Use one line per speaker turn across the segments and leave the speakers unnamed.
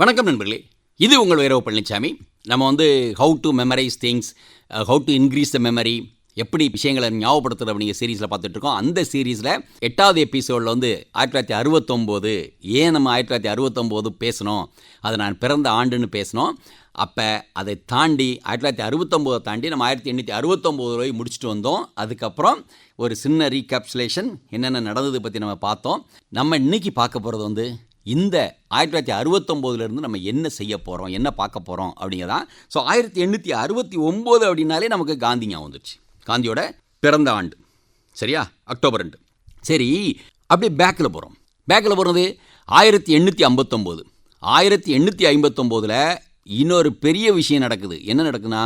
வணக்கம் நண்பர்களே. இது உங்கள் வைரவ பழனிசாமி நம்ம வந்து how to memorise things how to increase the memory எப்படி விஷயங்களை ஞாபகப்படுத்துகிற அப்படிங்கிற சீரீஸில் பார்த்துட்ருக்கோம். அந்த சீரீஸில் எட்டாவது எபிசோடில் வந்து ஆயிரத்தி தொள்ளாயிரத்தி அறுபத்தொம்போது ஏன் நம்ம ஆயிரத்தி தொள்ளாயிரத்தி அறுபத்தொம்போது பேசணும் அதை நான் பிறந்த ஆண்டுன்னு பேசினோம். அப்போ அதை தாண்டி ஆயிரத்தி தொள்ளாயிரத்தி அறுபத்தொம்போதை தாண்டி நம்ம ஆயிரத்தி எண்ணூற்றி அறுபத்தொம்போது வரை முடிச்சுட்டு வந்தோம். அதுக்கப்புறம் ஒரு சின்ன ரீகேப்சுலேஷன் என்னென்ன நடந்தது பற்றி நம்ம பார்த்தோம். நம்ம இன்னைக்கு பார்க்க போகிறது வந்து இந்த ஆயிரத்தி தொள்ளாயிரத்தி அறுபத்தொம்போதுலேருந்து நம்ம என்ன செய்ய போகிறோம் என்ன பார்க்க போகிறோம் அப்படிங்கிறதான். ஸோ ஆயிரத்தி எண்ணூற்றி அறுபத்தி ஒம்பது அப்படின்னாலே நமக்கு காந்தி ஞாபகம் வந்துச்சு காந்தியோட பிறந்த ஆண்டு. சரியா? அக்டோபர் ரெண்டு. சரி அப்படியே பேக்கில் போகிறோம் பேக்கில் போகிறது ஆயிரத்தி எண்ணூற்றி ஐம்பத்தொம்போது. ஆயிரத்தி எண்ணூற்றி ஐம்பத்தொம்போதில் இன்னொரு பெரிய விஷயம் நடக்குது. என்ன நடக்குதுன்னா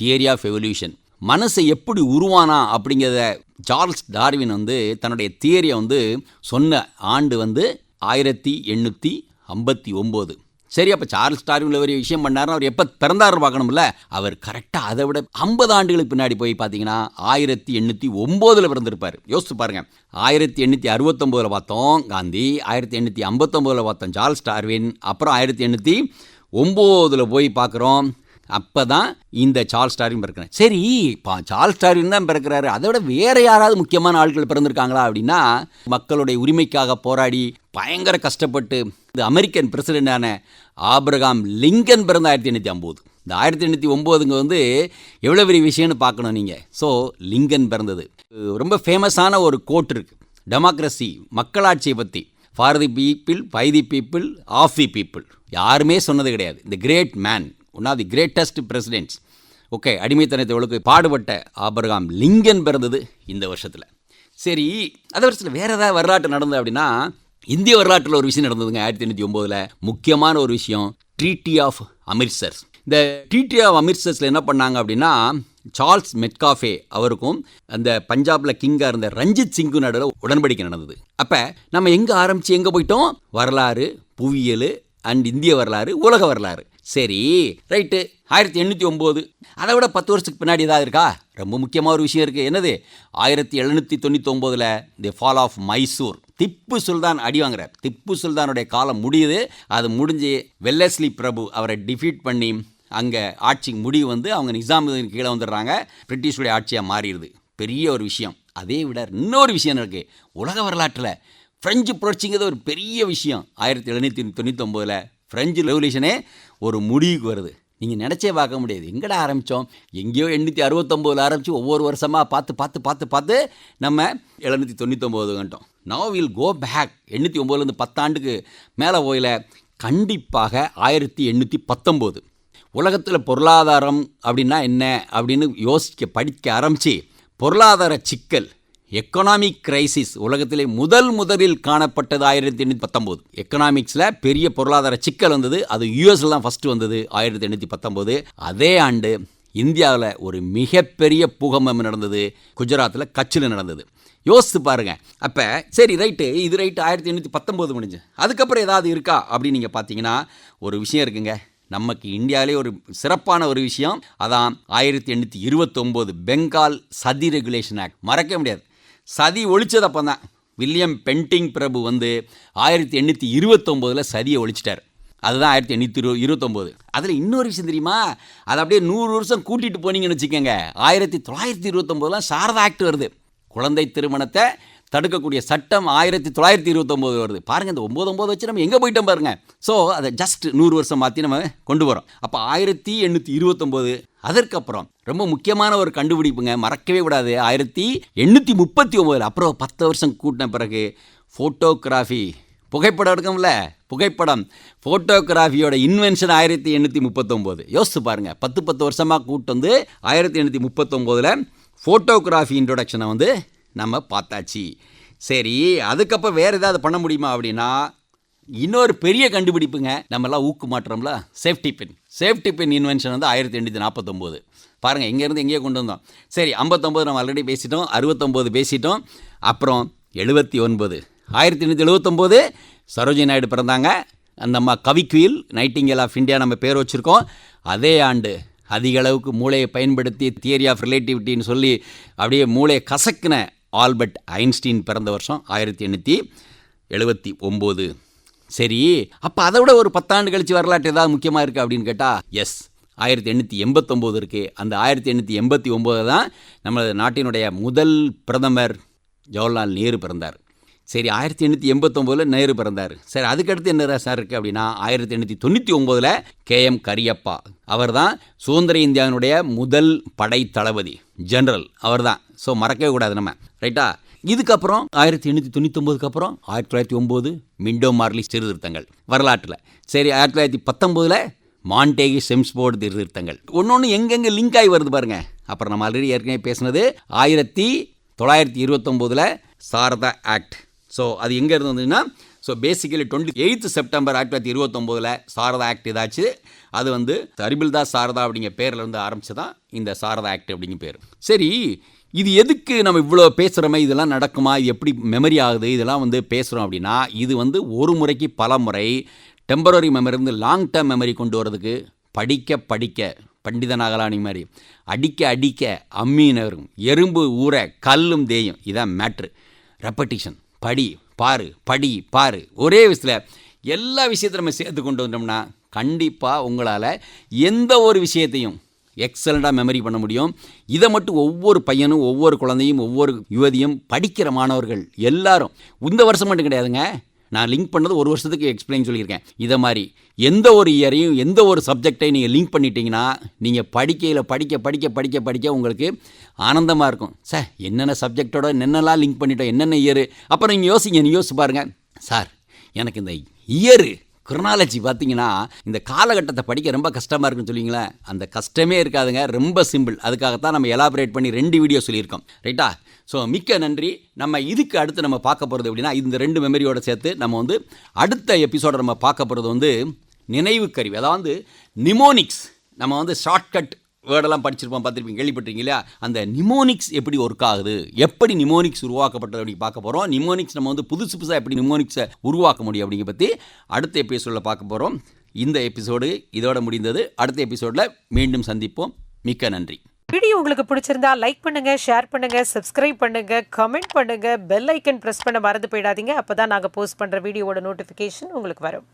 தியரி ஆஃப் எவல்யூஷன் மனசை எப்படி உருவானா அப்படிங்கிறத சார்ல்ஸ் டார்வின் வந்து தன்னுடைய தியரியை வந்து சொன்ன ஆண்டு வந்து ஆயிரத்தி எண்ணூற்றி ஐம்பத்தி ஒம்பது. சரி அப்போ சார்ல்ஸ் டார்வின் ஒரு விஷயம் பண்ணாருன்னா அவர் எப்போ பிறந்தார்னு பார்க்கணும்ல? அவர் கரெக்டாக அதை விட ஐம்பது ஆண்டுகளுக்கு பின்னாடி போய் பார்த்தீங்கன்னா ஆயிரத்தி எண்ணூற்றி ஒம்போதில் பிறந்திருப்பார். யோசிச்சு பாருங்கள் ஆயிரத்தி எண்ணூற்றி அறுபத்தொம்போதில் பார்த்தோம் காந்தி ஆயிரத்தி எண்ணூற்றி ஐம்பத்தொம்போதில் பார்த்தோம் சார்ல்ஸ் டார்வின் அப்புறம் ஆயிரத்தி எண்ணூற்றி ஒம்போதில் போய் பார்க்குறோம் அப்போ தான் இந்த சார்ல்ஸ் டார்வின் பிறக்கிறேன் சரி இப்போ சார்ல்ஸ் டார்வின் தான் பிறக்கிறாரு. அதை விட வேறு யாராவது முக்கியமான ஆட்கள் பிறந்திருக்காங்களா அப்படின்னா மக்களுடைய உரிமைக்காக போராடி பயங்கர கஷ்டப்பட்டு இந்த அமெரிக்கன் பிரசிடெண்டான ஆபிரகாம் லிங்கன் பிறந்த ஆயிரத்தி எண்ணூற்றி ஐம்பது. இந்த ஆயிரத்தி எண்ணூற்றி ஒம்போதுங்க வந்து எவ்வளோ பெரிய விஷயம்னு பார்க்கணும் நீங்கள் ஸோ லிங்கன் பிறந்தது. ரொம்ப ஃபேமஸான ஒரு கோட் இருக்குது டெமோக்ரஸி மக்களாட்சியை பற்றி for the people by the people of the people. யாருமே சொன்னது கிடையாது. இந்த great man one of the greatest presidents okay அடிமைத்தனத்தை ஒழுக்கு பாடுபட்ட ஆபரகாம் லிங்கன் பிறந்தது இந்த வருஷத்தில். சரி அதே வருஷத்தில் வேறு ஏதாவது வரலாற்று நடந்தது அப்படின்னா இந்திய வரலாற்றில் ஒரு விஷயம் நடந்ததுங்க ஆயிரத்தி எண்ணூற்றி ஒம்போதில். முக்கியமான ஒரு விஷயம் ட்ரீட்டி ஆஃப் அமிர்த்சர் இந்த ட்ரீட்டி ஆஃப் அமிர்சர்ஸில் என்ன பண்ணாங்க அப்படின்னா சார்ல்ஸ் மெட்காஃபே அவருக்கும் அந்த பஞ்சாபில் கிங்காக இருந்த ரஞ்சித் சிங்கு நடுவில் உடன்படிக்கை நடந்தது. அப்போ நம்ம எங்கே ஆரம்பித்து எங்கே போயிட்டோம்? வரலாறு புவியியல் அண்ட் இந்திய வரலாறு உலக வரலாறு. சரி ரைட்டு. ஆயிரத்தி எண்ணூற்றி ஒம்பது. அதை விட பத்து வருஷத்துக்கு பின்னாடி ஏதாவது இருக்கா? ரொம்ப முக்கியமாக ஒரு விஷயம் இருக்குது என்னது? ஆயிரத்தி எழுநூற்றி தொண்ணூற்றி ஒம்போதில் the fall of Mysore Tipu Sultan அடி வாங்குறார். திப்பு சுல்தானுடைய காலம் முடியுது. அது முடிஞ்சு வெல்லஸ்லி பிரபு அவரை டிஃபீட் பண்ணி அங்கே ஆட்சி முடிவு வந்து அவங்க நிசாமுதீன் கீழே வந்துடுறாங்க. பிரிட்டிஷுடைய ஆட்சியாக மாறிடுது. பெரிய ஒரு விஷயம். அதே விட இன்னொரு விஷயம் இருக்குது உலக வரலாற்றில் ஃப்ரெஞ்சு புரட்சிங்கிறது ஒரு பெரிய விஷயம். ஆயிரத்தி எழுநூற்றி தொண்ணூத்தொம்போதில் ஃப்ரெஞ்சு ரெவல்யூஷனே ஒரு முடிவுக்கு வருது. நீங்கள் நினச்சே பார்க்க முடியாது. எங்கடா ஆரம்பித்தோம் எங்கேயோ எண்ணூற்றி அறுபத்தொம்போதில் ஆரம்பித்து ஒவ்வொரு வருஷமாக பார்த்து பார்த்து பார்த்து பார்த்து நம்ம எழுநூற்றி தொண்ணூத்தொம்போது கண்டோம். நவ் வில் கோ பேக் எண்ணூற்றி ஒம்போதுலேருந்து பத்தாண்டுக்கு மேலே போயில கண்டிப்பாக ஆயிரத்தி எண்ணூற்றி பத்தொம்போது. உலகத்தில் பொருளாதாரம் அப்படின்னா என்ன அப்படின்னு யோசிக்க படிக்க ஆரம்பித்து பொருளாதார சிக்கல் எக்கனாமிக் கிரைசிஸ் உலகத்திலே முதல் முதலில் காணப்பட்டது ஆயிரத்தி எண்ணூற்றி பத்தொம்போது. எக்கனாமிக்ஸில் பெரிய பொருளாதார சிக்கல் வந்தது. அது யூஎஸில் தான் ஃபஸ்ட்டு வந்தது ஆயிரத்தி எண்ணூற்றி பத்தொம்போது. அதே ஆண்டு இந்தியாவில் ஒரு மிகப்பெரிய பூகம்பம் நடந்தது. குஜராத்தில் கச்சில் நடந்தது. யோசித்து பாருங்க. அப்போ சரி ரைட்டு இது ரைட்டு ஆயிரத்தி எண்ணூற்றி பத்தொம்போது முடிஞ்சு. அதுக்கப்புறம் ஏதாவது இருக்கா? அப்படின்னு நீங்கள் பார்த்தீங்கன்னா ஒரு விஷயம் இருக்குங்க. நமக்கு இந்தியாவிலே ஒரு சிறப்பான ஒரு விஷயம். அதான் ஆயிரத்தி எண்ணூற்றி இருபத்தொம்போது பெங்கால் சதி ரெகுலேஷன் ஆக்ட் மறக்க முடியாது. சதி ஒழிச்சது அப்போ தான் வில்லியம் பென்டிங் பிரபு வந்து ஆயிரத்தி எண்ணூற்றி இருபத்தொம்போதில் சதியை ஒழிச்சிட்டார். அதுதான் ஆயிரத்தி எண்ணூற்றி இரு இருபத்தொம்போது. அதில் இன்னொரு விஷயம் தெரியுமா? அதை அப்படியே நூறு வருஷம் கூட்டிகிட்டு போனீங்கன்னு வச்சுக்கோங்க. ஆயிரத்தி தொள்ளாயிரத்தி இருபத்தொம்போதுலாம் சாரதா ஆக்ட் வருது. குழந்தை திருமணத்தை தடுக்கக்கூடிய சட்டம் ஆயிரத்தி தொள்ளாயிரத்தி இருபத்தொம்போது வருது. பாருங்கள் இந்த ஒம்பது ஒம்பது வச்சு நம்ம எங்கே போயிட்டோம் பாருங்க. ஸோ அதை ஜஸ்ட் நூறு வருஷம் மாற்றி நம்ம கொண்டு வரோம் அப்போ ஆயிரத்தி எண்ணூற்றி இருபத்தொம்போது அதற்கப்புறம் ரொம்ப முக்கியமான ஒரு கண்டுபிடிப்புங்க மறக்கவே கூடாது ஆயிரத்தி எண்ணூற்றி முப்பத்தி ஒம்போதில் அப்புறம் பத்து வருஷம் கூட்டின பிறகு ஃபோட்டோகிராஃபி புகைப்படம் எடுக்கும்ல புகைப்படம். ஃபோட்டோகிராஃபியோட இன்வென்ஷன் ஆயிரத்தி எண்ணூற்றி முப்பத்தொம்போது. யோசித்து பாருங்கள் பத்து பத்து வருஷமாக கூட்டு வந்து ஆயிரத்தி எண்ணூற்றி முப்பத்தொம்போதில் ஃபோட்டோகிராஃபி இன்ட்ரொடக்ஷனை வந்து நம்ம பார்த்தாச்சு. சரி அதுக்கப்புறம் வேறு ஏதாவது பண்ண முடியுமா அப்படின்னா இன்னொரு பெரிய கண்டுபிடிப்புங்க நம்மலாம் ஊக்கு மாற்றோம்ல safety pin safety pin invention வந்து ஆயிரத்தி எண்ணூற்றி நாற்பத்தொம்போது பாருங்கள் இங்கேருந்து எங்கேயோ கொண்டு வந்தோம். சரி ஐம்பத்தொம்போது நம்ம ஆல்ரெடி பேசிட்டோம் அறுபத்தொம்போது பேசிட்டோம் அப்புறம் எழுபத்தி ஒன்பது. ஆயிரத்தி எண்ணூற்றி எழுபத்தொம்போது சரோஜி நாயுடு பிறந்தாங்க. அந்த அம்மா கவிக்குயில் நைட்டிங்கல் ஆஃப் இந்தியா நம்ம பேர் வச்சுருக்கோம். அதே ஆண்டு அதிக அளவுக்கு மூளையை பயன்படுத்தி தியரி ஆஃப் ரிலேட்டிவிட்டின்னு சொல்லி அப்படியே மூளையை கசக்கின ஆல்பர்ட் ஐன்ஸ்டீன் பிறந்த வருஷம் ஆயிரத்தி எண்ணூற்றி எழுபத்தி ஒம்பது. சரி அப்போ அதை விட ஒரு பத்தாண்டு கழிச்சு வரலாற்று ஏதாவது முக்கியமாக இருக்குது அப்படின்னு கேட்டால் எஸ் ஆயிரத்தி எண்ணூற்றி எண்பத்தொம்போது இருக்குது அந்த ஆயிரத்தி எண்ணூற்றி எண்பத்தி ஒம்போது தான் நமது நாட்டினுடைய முதல் பிரதமர் ஜவஹர்லால் நேரு பிறந்தார். சரி ஆயிரத்தி எண்ணூற்றி எண்பத்தொம்போதில் நேரு பிறந்தார். சரி அதுக்கடுத்து என்ன சார் இருக்குது அப்படின்னா ஆயிரத்தி எண்ணூற்றி தொண்ணூற்றி ஒம்போதில் கே. எம். கரியப்பா. அவர் தான் சுதந்திர இந்தியாவினுடைய முதல் படை தளபதி ஜெனரல். அவர் தான். ஸோ மறக்கவே கூடாது நம்ம. ரைட்டா இதுக்கப்புறம் ஆயிரத்தி எண்ணூற்றி தொண்ணூத்தொம்போதுக்கு அப்புறம் ஆயிரத்தி தொள்ளாயிரத்தி ஒம்பது மிண்டோ மார்லி சீர்திருத்தங்கள் வரலாற்றில். சரி ஆயிரத்தி தொள்ளாயிரத்தி பத்தொம்போதில் மாண்டேகி செம்ஸ்போர்டு சீர்திருத்தங்கள். ஒன்று ஒன்று எங்கெங்கே லிங்க் ஆகி வருது பாருங்கள் அப்புறம் நம்ம ஆல்ரெடி ஏற்கனவே பேசினது ஆயிரத்தி தொள்ளாயிரத்தி இருபத்தொம்போதில் சாரதா ஆக்ட். ஸோ அது எங்கே இருந்து வந்ததுன்னா so basically twenty eight September ஆயிரத்தி தொள்ளாயிரத்தி இருபத்தொம்போதில் சாரதா ஆக்ட் இதாச்சு. அது வந்து தரிபில்தா சாரதா அப்படிங்கிற பேரில் இருந்து ஆரம்பித்து தான் இந்த சாரதா ஆக்ட் அப்படிங்கிற பேர். சரி இது எதுக்கு நம்ம இவ்வளோ பேசுகிறோமே இதெல்லாம் நடக்குமா? இது எப்படி மெமரி ஆகுது? இதெல்லாம் வந்து பேசுகிறோம் அப்படின்னா இது வந்து ஒரு முறைக்கு பல முறை temporary memory long term memory கொண்டு வரதுக்கு படிக்க படிக்க பண்டிதனாகலானி மாதிரி அடிக்க அடிக்க அம்மீனரும் எறும்பு ஊற கல்லும் தேயும். இதான் மேட்ரு ரெப்படிஷன் படி பாரு படி பாரு. ஒரே விஷயத்தில் எல்லா விஷயத்தையும் நம்ம சேர்த்து கொண்டு வந்தோம்னா கண்டிப்பாக உங்களால் எந்த ஒரு விஷயத்தையும் எக்ஸலண்ட்டாக மெமரி பண்ண முடியும். இதை மட்டும் ஒவ்வொரு பையனும் ஒவ்வொரு குழந்தையும் ஒவ்வொரு யுவதியும் படிக்கிற மாணவர்கள் எல்லாரும் இந்த வருஷம் மட்டும் கிடையாதுங்க. நான் லிங்க் பண்ணது ஒரு வருஷத்துக்கு எக்ஸ்பிளைன் சொல்லியிருக்கேன். இதை மாதிரி எந்த ஒரு இயரையும் எந்த ஒரு சப்ஜெக்டையும் நீங்கள் லிங்க் பண்ணிட்டீங்கன்னா நீங்கள் படிக்கையில் படிக்க படிக்க படிக்க படிக்க உங்களுக்கு ஆனந்தமாக இருக்கும். சார் என்னென்ன சப்ஜெக்டோட என்னென்னலாம் லிங்க் பண்ணிட்டோம் என்னென்ன இயரு அப்புறம் நீங்கள் யோசிங்க நீங்கள் யோசிச்சு பாருங்கள் சார் எனக்கு இந்த இயரு க்ரோனாலஜி பார்த்தீங்கன்னா இந்த காலகட்டத்தை படிக்க ரொம்ப கஷ்டமாக இருக்குன்னு சொல்லிங்களேன் அந்த கஷ்டமே இருக்காதுங்க. ரொம்ப சிம்பிள் அதுக்காகத்தான் நம்ம எலாபரேட் பண்ணி ரெண்டு வீடியோ சொல்லியிருக்கோம். ரைட்டா ஸோ மிக்க நன்றி. நம்ம இதுக்கு அடுத்து நம்ம பார்க்க போகிறது எப்படின்னா இந்த ரெண்டு மெமரியோட சேர்த்து நம்ம வந்து அடுத்த எபிசோட நம்ம பார்க்க போகிறது வந்து நினைவு கருவி அதாவது நிமோனிக்ஸ் நம்ம வந்து ஷார்ட்கட் வேர்டெல்லாம் படிச்சிருப்போம் பார்த்துருப்பீங்க கேள்விப்பட்டிருக்கீங்க அந்த நிமோனிக்ஸ் எப்படி ஒர்க் ஆகுது? எப்படி நிமோனிக்ஸ் உருவாக்கப்பட்டது அப்படி பார்க்க போகிறோம் நிமோனிக்ஸ் நம்ம வந்து புதுசு புதுசாக எப்படி நிமோனிக்ஸை உருவாக்க முடியும் அப்படிங்கிற பற்றி அடுத்த எபிசோடில் பார்க்க போகிறோம் இந்த எபிசோடு இதோட முடிந்தது. அடுத்த எபிசோடில் மீண்டும் சந்திப்போம். மிக்க நன்றி.
வீடியோ உங்களுக்கு பிடிச்சிருந்தா லைக் பண்ணுங்க ஷேர் பண்ணுங்க சப்ஸ்கிரைப் பண்ணுங்க கமெண்ட் பண்ணுங்க பெல் ஐக்கன் பிரஸ் பண்ண மறந்து போயிடாதீங்க. அப்பதான் நாங்கள் போஸ்ட் பண்ணுற வீடியோவோட நோட்டிஃபிகேஷன் உங்களுக்கு வரும்.